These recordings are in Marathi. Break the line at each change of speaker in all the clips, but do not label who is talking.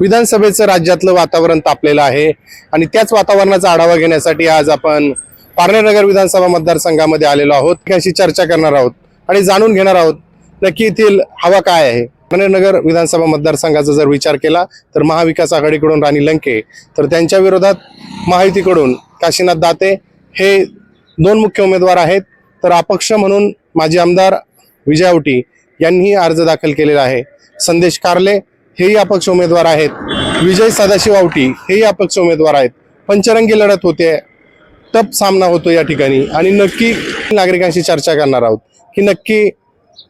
विधानसभेचं राज्यातलं वातावरण तापलेलं आहे. आणि त्याच वातावरणाचा आढावा घेण्यासाठी आज आपण पारनेरनगर विधानसभा मतदारसंघामध्ये आलेलो आहोत. अशी चर्चा करणार आहोत आणि जाणून घेणार आहोत नक्की येथील हवा काय आहे. पारनेरनगर विधानसभा मतदारसंघाचा जर विचार केला तर महाविकास आघाडीकडून राणी लंके तर त्यांच्या विरोधात महायुतीकडून काशीनाथ दाते हे दोन मुख्य उमेदवार आहेत. तर अपक्ष म्हणून माजी आमदार विजय आवटी यांनीही अर्ज दाखल केलेला आहे. संदेश कारले हेही अपक्ष उमेदवार आहेत. विजय सदाशिव आवटी हेही अपक्ष उमेदवार आहेत. पंचरंगी लढत होते. टप सामना होतो या ठिकाणी. आणि नक्की नागरिकांशी चर्चा करणार आहोत. की नक्की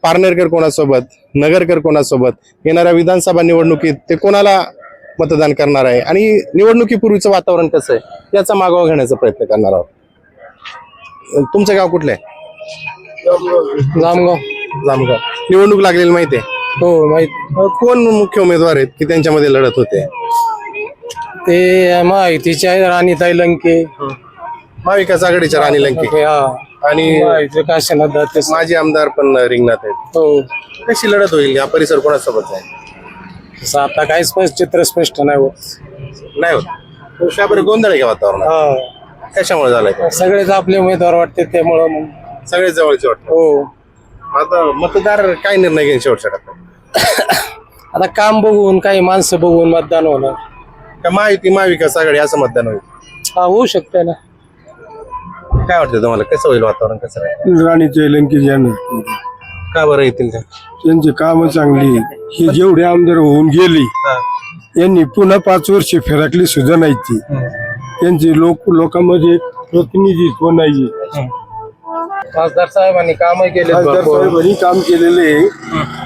पारनेरकर कोणासोबत नगरकर कोणासोबत येणाऱ्या विधानसभा निवडणुकीत ते कोणाला मतदान करणार आहे? आणि निवडणुकीपूर्वीचं वातावरण कसं आहे? याचा मागोवा घेण्याचा प्रयत्न करणार आहोत. तुमचं गाव कुठलं आहे?
जामगाव.
जामगाव. निवडणूक लागलेली माहिती आहे.
हो माहीत.
कोण मुख्य उमेदवार आहेत की त्यांच्यामध्ये लढत होते?
ते माहितीचे आहे राणीताई लंके.
महाविकास आघाडीच्या राणी लंके.
हा.
आणि
माहिती काशीनाथ दाते
माजी आमदार पण रिंगणात आहेत.
हो.
कशी लढत होईल? हा परिसर कोणासोबत आहे?
तसं आता काही स्पष्ट चित्र स्पष्ट नाही होत.
नाही होत. बरं गोंधळ आहे का वातावरण
हा.
कशामुळे झालंय?
सगळेच आपले उमेदवार वाटते त्यामुळं मग.
सगळे जवळचे वाटतं
हो.
आता मतदार काय निर्णय घेईन शेवटच्या टप्प्यात?
आता काम बघून काही माणसं बघून मतदान होणार.
का महायुती महाविकास आघाडी असं मतदान होईल?
हा होऊ शकते ना.
काय वाटतं तुम्हाला? कसं होईल वातावरण? कसं राहील?
राणीचे लंकेश यांना.
का बरं येतील ते
त्यांची कामं चांगली. हे जेवढे आमदार होऊन गेली यांनी पुन्हा पाच वर्ष फिरकली सुद्धा नाही ती. त्यांची लोक लोकांमध्ये प्रतिनिधित्व नाही
खासदार साहेबांनी काम केले
खासदार साहेबांनी काम केलेले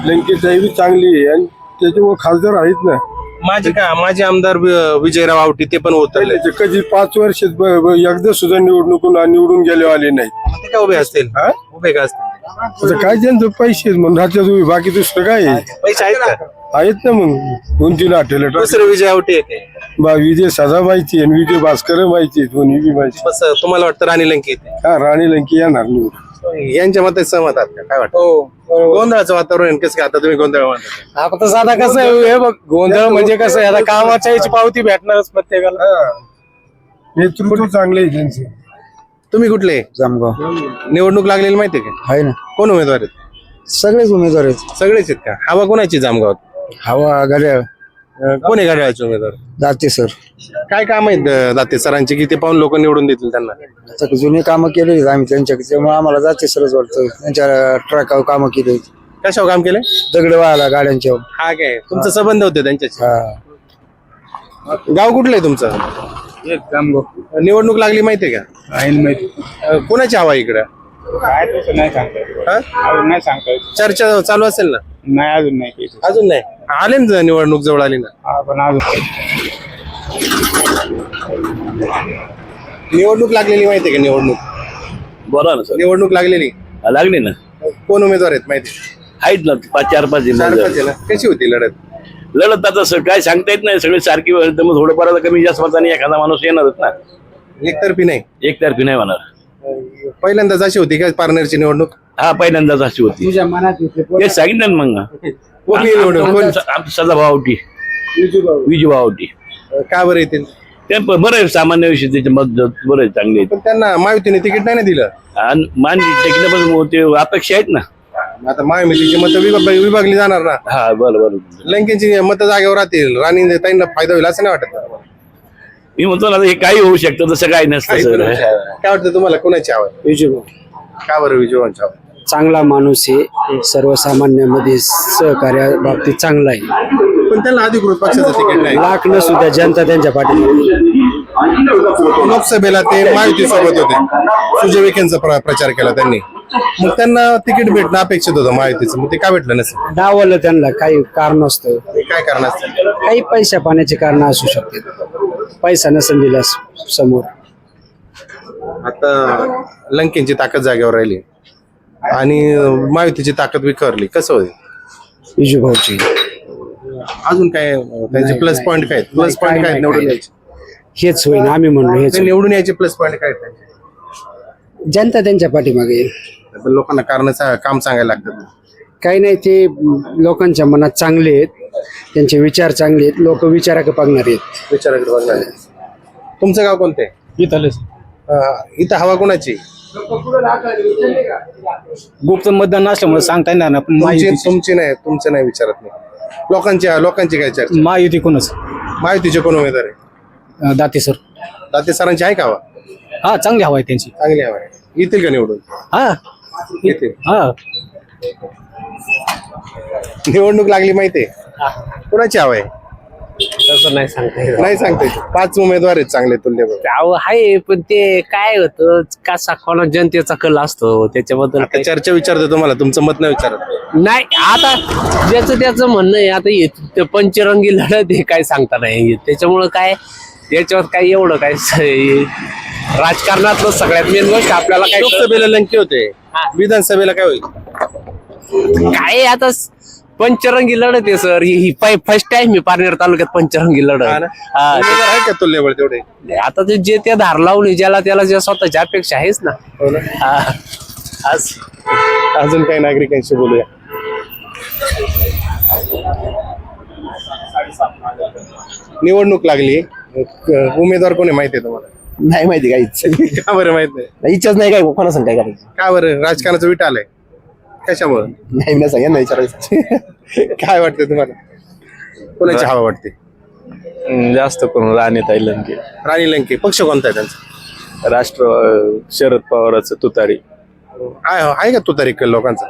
लंकेश साहेब चांगली आहे आणि त्याच्यामुळे खासदार आहेत ना.
माझे का माझे आमदार वि- विजयराव आवटी ते पण उतरले.
ते कधी पाच वर्ष एकदा सुद्धा निवडणूक निवडून गेले आले नाही
ते का उभे असतील.
हा?
उभे का असतील?
आता काय त्यांचं पैसे आहेत म्हणून? राज्यात उभी, बाकी दुसरं काय आहे?
पैसे आहेत का?
आहेत ना मग दोन तीन आठवले
दुसरे विजय आवटी आहे काय?
बा विजय सदा माहिती आहे आणि विजय भास्कर माहिती आहे दोन्ही बी माहिती
बस तुम्हाला वाटतं राणी लंके येते?
हा राणी लंकी येणार निवडून
यांच्या मते सहमत आहात का? काय वाटतं?
हो बरोबर.
गोंधळाचं वातावरण कसं काय आता तुम्ही गोंधळ म्हणता
आता आता कसं आहे हे बघ गोंधळ म्हणजे कसं आहे? आता कामाच्या याची पावती भेटणारच प्रत्येकाला.
नेतृत्व चांगले आहे त्यांचे.
तुम्ही कुठले?
जामगाव.
निवडणूक लागलेली माहितीये का?
आहे ना.
कोण उमेदवार आहेत?
सगळेच उमेदवार आहेत.
सगळेच आहेत का? हवा कोणाची जामगावात?
हवा घड्याळ.
अं, कोण आहे घड्याळाचे उमेदवार?
जाते सर.
काय काम आहेत अं, दाते सरांचे? की ते पाहून लोक निवडून देतील त्यांना?
आता जुने कामं केलेली आहेत आम्ही त्यांच्याकडे त्यामुळे आम्हाला जाते सरच वाटतं. त्यांच्या ट्रकावर कामं केली
कशावर काम केलंय?
दगड व्हायला गाड्यांच्या
हा काय? तुमचा संबंध होते त्यांच्याशी.
हा.
गाव कुठलं आहे तुमचं? निवडणूक लागली माहितीये का? अं, कोणाची हवा आहे इकडं? हा?
नाही सांगता येत.
चर्चा चालू असेल ना?
नाही अजून नाही.
अजून नाही. आले ना निवडणूक जवळ आली ना?
आपण अजून.
निवडणूक लागलेली माहितीये का निवडणूक?
बोला ना सर.
निवडणूक लागलेली.
लागली ना.
कोण उमेदवार आहेत माहिती?
आहेत ना पाच चार पाच
चार
जिल्हे
पाच आहे ना कशी होती लढत?
लढत सर काय सांगता येत नाही सगळे सारखी मग थोडंफार कमी जास्त मताने एखादा माणूस येणारच ना.
एकतर्फी नाही.
एकतर्फी नाही होणार.
पहिल्यांदाच अशी होती का पारनेरची निवडणूक?
हा पहिल्यांदाच अशी होती. ते सांगितलं ना मग.
कोणी निवडणूक कोण?
आमचं सदा भावटी विजू भावटी
का बरं येतील?
ते बरं आहे सामान्य विषय त्याचे मत ज- बरं आहे चांगले आहेत.
पण त्यांना महायुतीने तिकीट नाही ना दिलं.
आणि मानली टेकलं पण ते अपेक्षा आहेत ना.
आता महायुतीची मतं विभाग विभागली जाणार ना.
हा बरं बरं.
लंकेची मतं जागेवर राहतील राणी ताईंना फायदा होईल असं नाही वाटत?
मी म्हणतो ना आता हे काही होऊ शकतं तसं काही नसतं सर.
काय वाटतं तुम्हाला कोणाची आवड का बरं विजयवांची आवड
चांगला माणूस आहे. सर्वसामान्यांमध्ये सहकार्या बाबतीत चांगला आहे.
पण त्यांना अधिकृत पक्षाचं तिकीट नाही.
लाख न सुद्धा जनता त्यांच्या पाठीमागे.
लोकसभेला ते महायुती सोबत होते. सुजय विखेंचा प्र- प्रचार केला त्यांनी. मग त्यांना तिकीट भेटणं अपेक्षित होतं महायुतीचं मग ते का भेटलं नसेल?
डावलं त्यांना काही कारण असतं
ते काय कारण असतं?
काही पैशा पाण्याची कारण असू शकते. पैसा नसेल दिला स- समोर.
आता लंकेची ताकद जागेवर राहिली. आणि महायुतीची ताकद विखरली. कसं होईल?
विजूभाऊची
अजून काय अं, त्यांचे प्लस पॉईंट काय प्लस पॉईंट काय निवडून यायचे?
हेच होईन आम्ही म्हणलो हेच
ते. निवडून यायचे प्लस पॉईंट काय आहेत त्यांचे?
जनता त्यांच्या पाठीमागे
पण लोकांना कारण काम सांगायला लागतात
काही नाही ते लोकांच्या मनात चांगले आहेत. त्यांचे विचार चांगले आहेत. लोक विचाराकडे बघणार आहेत.
विचाराकडे बघणार. तुमचं गाव कोणते इथं हवा कोणाची?
गुप्त मतदान नसल्यामुळे सांगता येणार ना पण
तुमची
महायुती
तुमची नाही तुमचं नाही विचारत नाही लोकांची लोकांची काय चर्चा?
महायुती कोणच.
माहितीचे कोण उमेदवार आहे?
दाते सर.
दाते सरांची आहे का हवा?
हा चांगली हवा आहे त्यांची.
चांगली हवा आहे. येतील का निवडून?
हा.
येतील
हा.
निवडणूक लागली माहितीये. कोणाची हवा आहे?
तसं नाही सांगता येत.
नाही सांगते पाच उमेदवार आहेत चांगले तुल्यबळ.
अहो आहे पण ते काय होतं कसा कोणा जनतेचा कल असतो त्याच्याबद्दल
चर्चा विचारतो तुम्हाला तुमचं मत नाही विचारत.
नाही आता ज्याचं त्याचं म्हणणं आहे आता हे ते पंचरंगी लढत हे काय सांगता नाही येत. त्याच्यामुळं काय याच्यावर काय एवढं काय स- हे राजकारणातलं सगळ्यात मेन गोष्ट आपल्याला काय
लोकसभेला लंके होते. विधानसभेला काय होईल?
काय आता पंचरंगी लढत आहे सर. ही ही फर्स्ट टाइम मी पारनेर तालुक्यात पंचरंगी लढत
हा. ना?
हा.
उमेदवार आहे का तुल्यबळ तेवढे?
आता ते जे त्या धार लावली ज्याला त्याला ज्या स्वतःची अपेक्षा आहेच ना.
हो ना.
हा. आज
अजून काही नागरिकांशी बोलूया. निवडणूक लागली. उमेदवार कोणी माहिती आहे तुम्हाला?
नाही माहिती काहीच
का बरं माहीत नाही?
इच्छाच नाही काय कोणा सांग काय करायचं?
का बरं? राजकारणाचं विट आलंय. कशामुळं?
नाही नाही सांग विचारायचं.
काय वाटतं तुम्हाला? कोणाची हवा वाटते?
जास्त करून राणीताई लंके.
राणी लंके. पक्ष कोणता आहे त्यांचा?
राष्ट्र शरद पवाराचं तुतारी.
आहे आहे का तू तरी लोकांचा?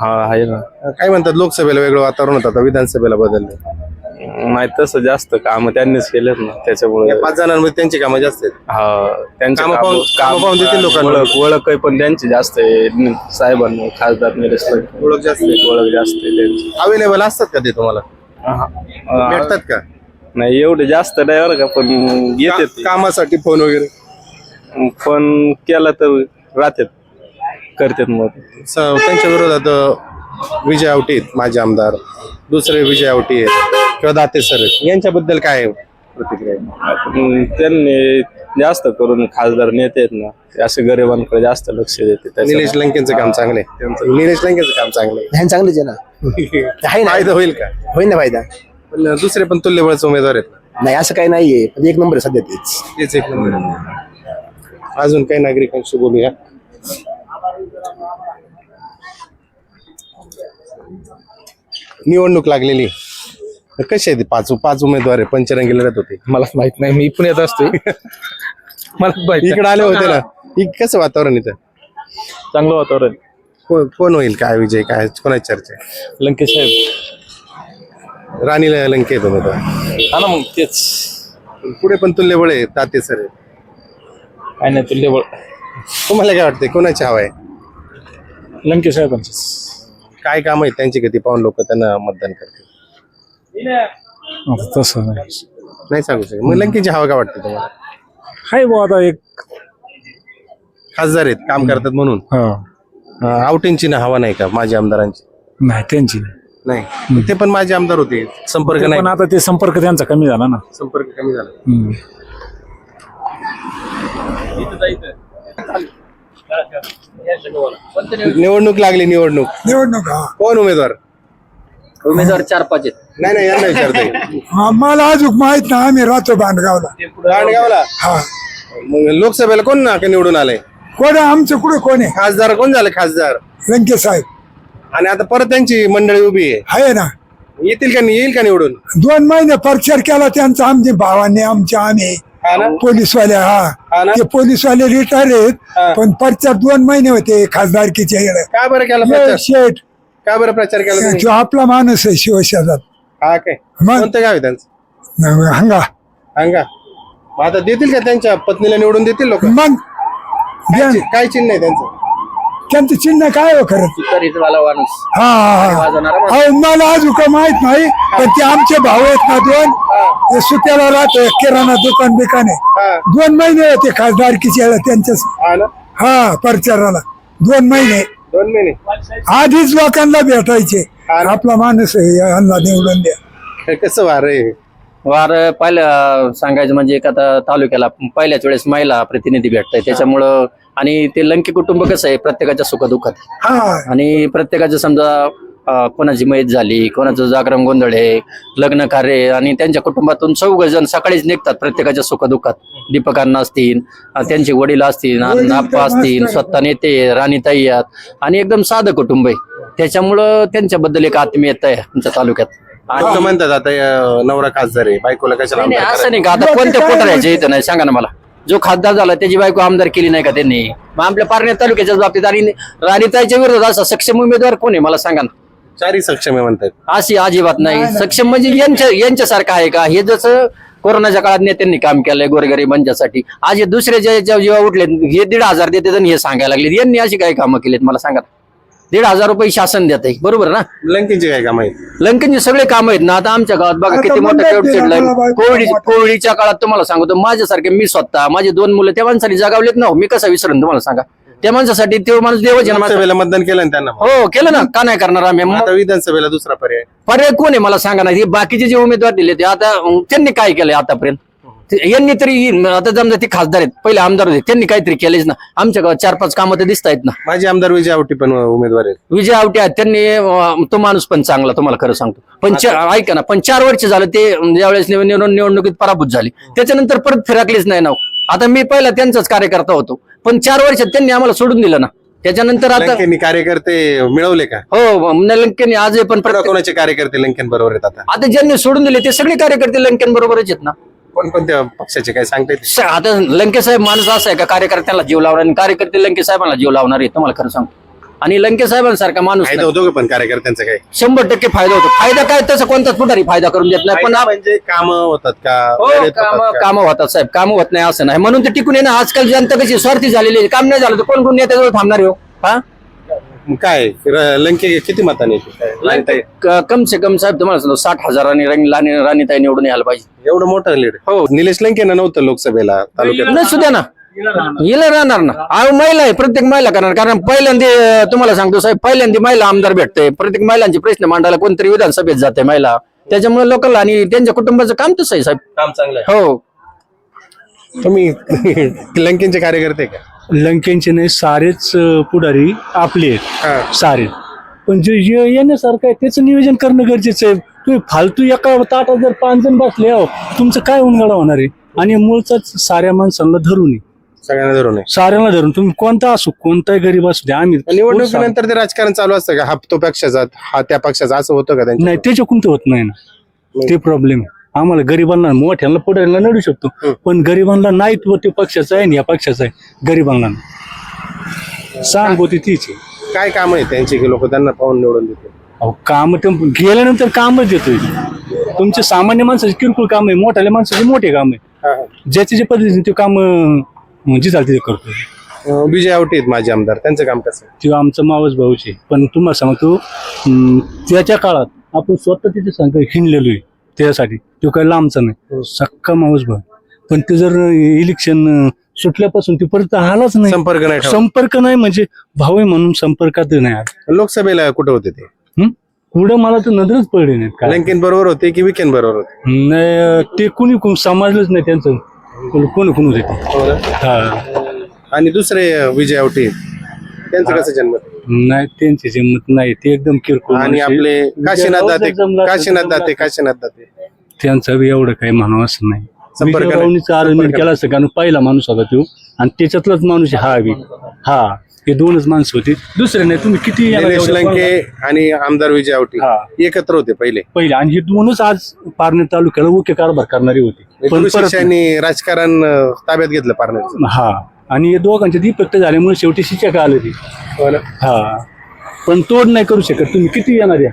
हा आहे ना.
काय म्हणतात लोकसभेला वेगळं वातावरण होतं आता विधानसभेला बदललं.
नाही तसं जास्त काम त्यांनीच केलेत ना त्याच्यामुळे
या पाच जणांमध्ये त्यांची कामं जास्त आहेत.
हा त्यांचे
कामं
कामं-
पाहून- कामं पाहून देतील लोकांना.
ओळख ओळख आहे पण त्यांची जास्त आहे. साहेबांना खासदार निलेश लंके.
ओळख जास्त आहे.
ओळख जास्त आहे त्यांची.
अवेलेबल असतात का ते तुम्हाला?
हा.
भेटतात का?
नाही एवढे जास्त नाही बरं का पण येते
का- कामासाठी फोन वगैरे?
पण केला तर राहतात. करतात मग.
स- त्यांच्या विरोधात अ, विजय आवटी आहेत माझे आमदार. दुसरे विजय आवटी आहेत. किंवा दाते सर. यांच्याबद्दल काय प्रतिक्रिया
त्यांनी जास्त करून खासदार नेते आहेत ना ते असे गरिबांकडे जास्त लक्ष देते. त्याच्यामुळे.
निलेश लंकेंचं काम चांगलं आहे निलेश लंकेचं काम चांगलं
ध्यान चांगलीच आहे ना.
आहे फायदा होईल का?
होईल ना फायदा.
पण दुसरे पण तुल्यबळचे उमेदवार आहेत. ना
नाही असं काही नाहीये. पण एक नंबर आहे सध्या तेच.
तेच एक नंबर आहे. अजून काही नागरिकांशी बोलूया? निवडणूक लागलेली. कशी आहे ती पाच? पाच उमेदवार आहे पंचरंगी लढत होते.
मला माहीत नाही मी पुण्यात असतोय. मला माहीत
इकडे आले होते ना. इ- कसं वातावरण इथं?
चांगलं वातावरण.
को- कोण होईल? काय विजय काय? कोणाची चर्चा आहे?
लंकेश साहेब.
राणी ल- लंके आहेत उमेदवार.
हा ना मग तेच.
पुढे पण तुल्यबळ आहे ताते सर आहे.
काय नाही तुल्य
तुम्हाला काय वाटतंय कोणाची हवा आहे?
लंकेश साहेबांचीच.
काय काम आहेत त्यांची गती? पाहून लोक त्यांना मतदान करतील.
तसं नाही.
नाही सांगू शकत. मग लंकेची हवा काय वाटते तुम्हाला?
हाय बुवा आता एक
खासदार आहेत काम करतात म्हणून.
हा.
आवटींची ना हवा नाही का माझ्या आमदारांची?
नाही त्यांची
नाही. ते पण माझे आमदार होते. संपर्क नाही.
पण आता ते संपर्क त्यांचा कमी झाला ना.
संपर्क कमी झाला.
हम्म.
निवडणूक लागली निवडणूक.
निवडणूक हा.
कोण उमेदवार?
उमेदवार चार पाच आहेत.
नाही नाही यांना विचारतोय.
आम्हाला अजून माहीत नाही आम्ही राहतो बांधगावला
गावला
हा.
मग लोकसभेला कोण ना निवडून आलंय?
कोण आहे? आमचं कुठे कोण आहे?
खासदार कोण झाले? खासदार.
लंके साहेब.
आणि आता परत त्यांची मंडळी उभी आहे.
आहे ना.
येतील का येईल का निवडून?
दोन महिने प्रचार केला त्यांचा आमच्या भावाने आमच्या आम्ही.
हा ना?
पोलीसवाले
हा.
हा
ना?
ते पोलीसवाले रिटायर
हा.
आहेत पण प्रचार दोन महिने होते
का बरं केला प्रचार?
शेठ.
का बरं प्रचार केला तुम्ही?
जो आपला माणूस आहे शिवशेजात
हा काय?
मग?
कोणतं गाव आहे त्यांचं?
हंगा.
सांगा मग आता देतील का त्यांच्या पत्नीला निवडून देतील लोक?
मग? द्या.
काय चिन्ह आहे त्यांचं?
त्यांचं चिन्ह काय हो खरं?
वाला माणूस
हा हा. हा. अहो, मला अजून काय माहीत नाही पण ते आमचे भाऊ आहेत ना दोन ते सुट्याला राहतो किराणा दुकान बिकान.
हा.
दोन महिने होते खासदारकीच्या वेळेला त्यांच्या
हा ना?
हा प्रचाराला. दोन महिने.
दोन महिने.
आधीच लोकांना भेटायचे. आपला माणूस आहे यांना निवडून द्या.
कसं वार आहे?
वार पहिल्या सांगायचं म्हणजे एक आता तालुक्याला पहिल्याच वेळेस महिला प्रतिनिधी भेटताय. त्याच्यामुळं आणि ते लंके कुटुंब कसं आहे? प्रत्येकाच्या सुखदुःखात. आहे. आणि प्रत्येकाचं समजा कोणाची मयत झाली कोणाचं जागरण गोंधळ आहे लग्न कार्य आणि त्यांच्या कुटुंबातून चौघ जण सकाळीच निघतात प्रत्येकाच्या सुखदुःखात. दीपक अण्णा असतील त्यांचे वडील असतील आप्पा असतील स्वतः नेते राणीताई आहेत आणि एकदम साधं कुटुंब आहे. त्याच्यामुळं त्यांच्याबद्दल एक आत्मीयता आहे आमच्या तालुक्यात.
असं म्हणतात आता नवरा खासदार आहे बायकोला कशाला आमदार
असं नाही का आता कोणत्या पोटाऱ्याचे इथं नाही सांगा ना मला. जो खासदार झाला त्याची बायको आमदार केली नाही का त्यांनी? मग आपल्या पारण्या तालुक्याच्याच बाबतीत आणि राणीताईच्या विरोधात असा सक्षम उमेदवार कोण आहे मला सांगा ना?
चारही सक्षम आहे म्हणतात.
अशी अजिबात नाही. सक्षम म्हणजे यांच्या यांच्यासारखं आहे का? हे जसं कोरोनाच्या काळात नेत्यांनी काम केलंय गोरगरिबांच्यासाठी. आज हे दुसरे जे जे- जेव्हा उठले हे दीड हजार आणि हे सांगायला लागले यांनी अशी काही कामं केलीत? मला सांगा. दीड हजार रुपये शासन देत आहे. बरोबर ना?
लंकेचे काय काम आहे
लंकेचे सगळे काम आहेत ना. आता आमच्या गावात बघा किती मोठं वेबसाईट कोविड कोविडच्या काळात तुम्हाला सांगतो माझ्यासारखे मी स्वतः माझे दोन मुलं त्या माणसाने जगावलेत ना हो. मी कसं विसरून तुम्हाला सांगा? त्या माणसासाठी ते माणूस देवच आहे ना माझा.
लोकसभेला मतदान केलं ना त्यांना
हो केलं ना. का नाही करणार आम्ही? मग
आता विधानसभेला दुसरा पर्याय.
पर्याय कोण आहे? मला सांगा ना. हे बाकीचे जे उमेदवार दिले ते आता अं, त्यांनी काय केलंय आतापर्यंत? ते- यांनी तरी आता समजा ते खासदार आहेत. पहिले आमदार होते. त्यांनी काहीतरी केलेच ना. आमच्या गावात चार पाच कामं तर दिसत आहेत ना.
माझे आमदार विजय आवटी पण उमेदवार आहेत.
विजय आवटे आहेत. त्यांनी अं, तो माणूस पण चांगला तुम्हाला खरं सांगतो. पण ऐका ना. पण चार वर्ष झालं ते अं, ज्यावेळेस निव- निव- निवडणुकीत पराभूत झाली. त्याच्यानंतर परत फिरकलीच नाही ना आता मी पहिला त्यांचाच कार्यकर्ता होतो. पण चार वर्षात त्यांनी आम्हाला सोडून दिलं ना. त्याच्यानंतर आता
लंकेनी कार्यकर्ते मिळवले का?
हो लंकेने आज पण प्रत्येक-
कोणाचे कार्यकर्ते लंकेन बरोबर आहेत आता?
आता ज्यांनी सोडून दिले ते सगळे कार्यकर्ते लंकेन बरोबरच आहेत ना.
कोणकोणत्या पक्षाचे काय सांगता
स- आता लंके साहेब माणूस असा आहे का कार्यकर्त्यांना जीव लावणार आणि कार्यकर्ते लंके साहेबांना जीव लावणार आहे तुम्हाला खरं सांगतो. आणि लंके साहेबांसारखा माणूस
फायदा
नाही.
होतो का पण कार्यकर्त्यांचा काय
शंभर टक्के फायदा होतो. फायदा काय? तसं कोणताच पुढारी फायदा करून देत नाही. पण
फायदा
आप-
म्हणजे काम होतात का?
हो
होतात का?
काम होतात साहेब. काम होत नाही असं नाही. म्हणून ते टिकून ना आजकाल जनता कशी स्वार्थी झालेली आहे. काम नाही झालं तर कोण कोण नेत्याजवळ थांबणार हो? हा?
मग काय? र- लंके किती मताने येते काय? राणीताई,
क- कम से कम साहेब तुम्हाला सांगतो साठ हजारांनी राणी राणी- राणीताई निवडून यायला पाहिजे.
एवढं मोठं लीड.
हो.
निलेश लंकेनं नव्हतं लोकसभेला तालुक्यात.
नाही सुद्या ना. हिला राहणार. ना. अहो महिला आहे प्रत्येक महिला करणार. कारण पहिल्यांदा तुम्हाला सांगतो साहेब पहिल्यांदा महिला आमदार भेटते प्रत्येक महिलांचे प्रश्न मांडायला कोणतरी विधानसभेत जाते महिला. त्याच्यामुळे लोकांना आणि त्यांच्या कुटुंबाचं काम तसं आहे साहेब.
काम चांगलं
हो.
तुम्ही लंकेनचे कार्यकर्ते का?
लंकेंचे नाही सारेच अं, पुढारी आपले आहेत.
हा.
सारे. पण जे जे येण्यासारखं आहे त्याचं नियोजन करणं गरजेचं आहे. तुम्ही फालतू एका ताटात जर पाच जण बसले हो तुमचं काय उनगडा होणार आहे? आणि मूळचाच साऱ्या माणसांना धरून आहे.
सगळ्यांना धरून आहे.
साऱ्यांना धरून. तुम्ही कोणता असो कोणताही गरीब असू द्या आम्ही
निवडणुकीनंतर ते राजकारण चालू असतं का? हा तो पक्षाचा हा त्या पक्षाचा असं होतं का त्यांच्या
नाही त्याच्याकडून तर होत नाही ना. ते प्रॉब्लेम आम्हाला गरिबांना मोठ्यांना पुढ्यांना नडू शकतो. पण गरिबांना नाही तो ते पक्षाचा आहे आणि या पक्षाचा आहे. गरिबांना नाही. सहानुभूती तीच आहे.
काय काम आहे त्यांची की लोक त्यांना पाहून निवडून देते
अहो काम ते गेल्यानंतर कामच देतोय. तुमचे सामान्य माणसाचे किरकोळ काम आहे मोठ्याल्या माणसाचे मोठे काम आहे. ज्याचे जे पद्धतीने ते काम म्हणजे चालते ते करतो
विजय आवटे आहेत माझे आमदार. त्यांचं काम कसं आहे?
ते आमचं मावस भाऊचे पण तुम्हाला सांगतो अं, त्याच्या काळात आपण स्वतः तिथे सांगतो हिंडलेलो आहे त्यासाठी. तो काही लांबचा नाही. सक्का मावस भाऊ. पण ते जर इलेक्शन सुटल्यापासून ते परत आलाच नाही.
संपर्क नाही ठेवला.
संपर्क नाही म्हणजे भाऊ आहे म्हणून संपर्कात नाही आला.
लोकसभेला कुठे होते ते?
हं? पुढं मला तर नजरच पडली नाहीत काय
लंकेन बरोबर होते की विकेन बरोबर होते?
नाही ते कुणी कोण समजलंच नाही त्यांचं. कोणी कोण होते ते? हा.
आणि दुसरे विजय आवटे त्यांचं कसं जन्म?
नाही त्यांची जिंमत नाही. ते एकदम किरकोळ
आणि
माणूस.
आपले काशीनाथ दाते काशीनाथ दाते काशीनाथ दाते.
त्यांचं बी एवढं काही म्हणावं असं नाही.
संपर्क नाही.
विजयरावांनीच आरंभ केला असं कारण पहिला माणूस होता तो. आणि त्याच्यातलाच माणूस आहे हा बी. हा. हे दोनच माणसं होती. दुसरे नाही तुम्ही किती याला
निलेश
एवढं
लंके आणि आमदार विजय आवटे
हा.
एकत्र होते पहिले.
पहिले. आणि हे दोनच आज पारणे तालुक्याला ओके कारभार करणारी होती. पण
पण
परत
राजकारण अं, ताब्यात घेतलं पारनेरचं.
हा. आणि हे दोघांचे इफेक्ट झाल्यामुळे शेवटी शिक्षा का आली ती.
हो ना?
हा. पण तोड नाही करू शकत तुम्ही. किती येणार या?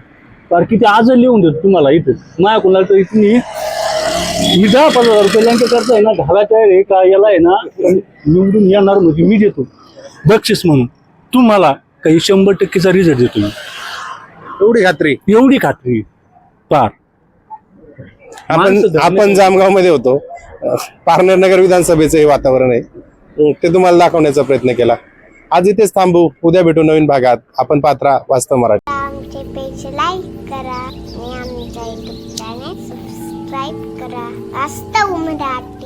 फार किती आज लिहून देतो तुम्हाला इथं. माझ्या कोणाला तर इथून मी दहा पंधरा हजार रुपये लंके करताय ना. घालायचं आहे का? याला आहे ना. निवडून येणार म्हणजे मी देतो. बक्षीस म्हणून तुम्हाला काही शंभर टक्केचा रिझल्ट देतो मी.
एवढी खात्री.
एवढी खात्री. पार.
आपण
माणसं
आपण जामगावमध्ये होतो. पारनेर नगर विधानसभेचं हे वातावरण आहे. अं, ते तुम्हाला दाखवण्याचा प्रयत्न केला. आज इथेच थांबू. उद्या भेटू नवीन भागात. आपण पात्रा वास्तव मराठी.
आमचे पेज लाईक करा आणि आमच्या युट्यूब चॅनेल सबस्क्राईब करा. वास्तव मराठी.